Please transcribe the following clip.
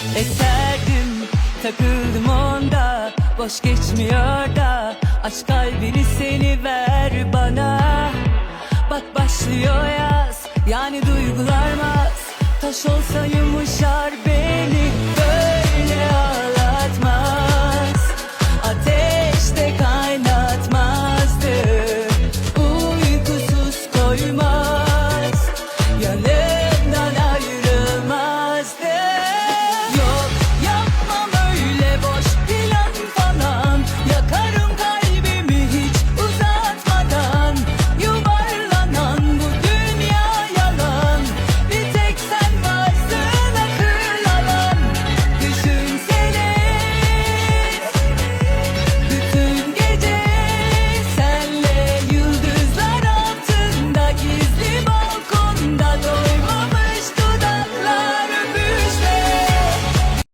Eserdim takıldım onda. Boş geçmiyor da Aç kalbini seni ver bana. Bak başlıyor yaz Yani duygularmaz Taş olsa yumuşar be.